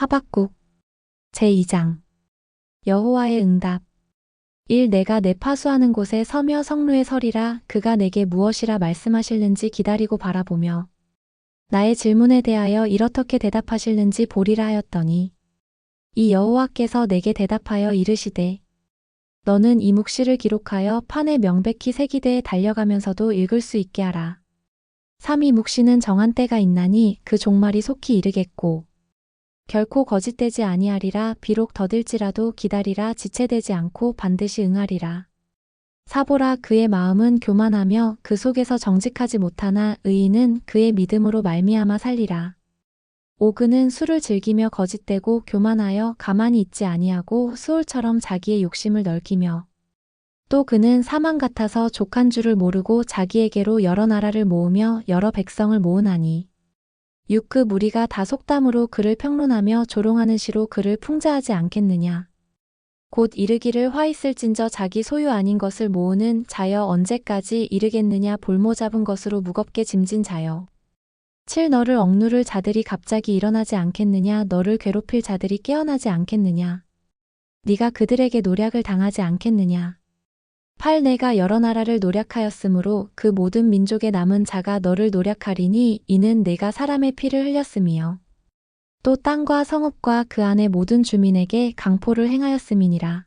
하박국 제2장 여호와의 응답 1. 내가 내 파수하는 곳에 서며 성루에 서리라 그가 내게 무엇이라 말씀하실는지 기다리고 바라보며 나의 질문에 대하여 이렇게 대답하실는지 보리라 하였더니 이 여호와께서 내게 대답하여 이르시되 너는 이 묵시를 기록하여 판에 명백히 새기대에 달려가면서도 읽을 수 있게 하라. 3. 이 묵시는 정한 때가 있나니 그 종말이 속히 이르겠고 결코 거짓되지 아니하리라 비록 더딜지라도 기다리라 지체되지 않고 반드시 응하리라. 사보라 그의 마음은 교만하며 그 속에서 정직하지 못하나 의인은 그의 믿음으로 말미암아 살리라. 오그는 술을 즐기며 거짓되고 교만하여 가만히 있지 아니하고 수올처럼 자기의 욕심을 넓히며 또 그는 사망 같아서 족한 줄을 모르고 자기에게로 여러 나라를 모으며 여러 백성을 모으나니 육그 무리가 다 속담으로 그를 평론하며 조롱하는 시로 그를 풍자하지 않겠느냐. 곧 이르기를 화 있을진저 자기 소유 아닌 것을 모으는 자여 언제까지 이르겠느냐 볼모 잡은 것으로 무겁게 짐진 자여. 칠 너를 억누를 자들이 갑자기 일어나지 않겠느냐 너를 괴롭힐 자들이 깨어나지 않겠느냐. 네가 그들에게 노략을 당하지 않겠느냐. 8. 내가 여러 나라를 노략하였으므로 그 모든 민족의 남은 자가 너를 노략하리니 이는 내가 사람의 피를 흘렸음이요. 또 땅과 성읍과 그 안의 모든 주민에게 강포를 행하였음이니라.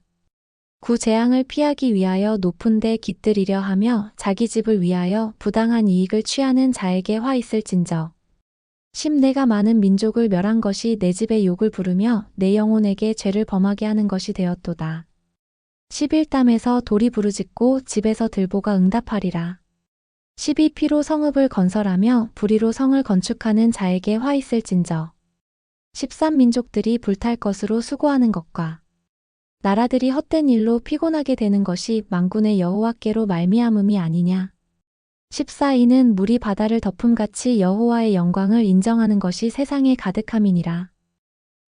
구 재앙을 피하기 위하여 높은 데 깃들이려 하며 자기 집을 위하여 부당한 이익을 취하는 자에게 화 있을진저. 10. 내가 많은 민족을 멸한 것이 내 집에 욕을 부르며 내 영혼에게 죄를 범하게 하는 것이 되었도다. 11담에서 돌이 부르짖고 집에서 들보가 응답하리라. 12피로 성읍을 건설하며 불의로 성을 건축하는 자에게 화 있을진저. 13민족들이 불탈 것으로 수고하는 것과 나라들이 헛된 일로 피곤하게 되는 것이 망군의 여호와께로 말미암음이 아니냐. 14이는 물이 바다를 덮음같이 여호와의 영광을 인정하는 것이 세상에 가득함이니라.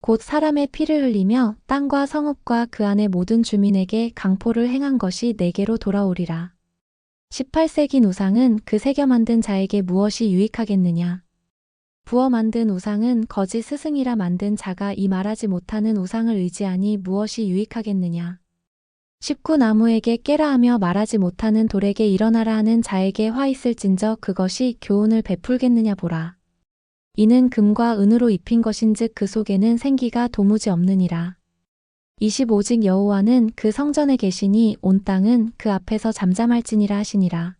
곧 사람의 피를 흘리며 땅과 성읍과 그 안의 모든 주민에게 강포를 행한 것이 내게로 돌아오리라. 18세기 우상은 그 새겨 만든 자에게 무엇이 유익하겠느냐. 부어 만든 우상은 거짓 스승이라 만든 자가 이 말하지 못하는 우상을 의지하니 무엇이 유익하겠느냐. 19 나무에게 깨라 하며 말하지 못하는 돌에게 일어나라 하는 자에게 화 있을진저 그것이 교훈을 베풀겠느냐 보라. 이는 금과 은으로 입힌 것인즉 그 속에는 생기가 도무지 없느니라. 25직 여호와는 그 성전에 계시니 온 땅은 그 앞에서 잠잠할지니라 하시니라.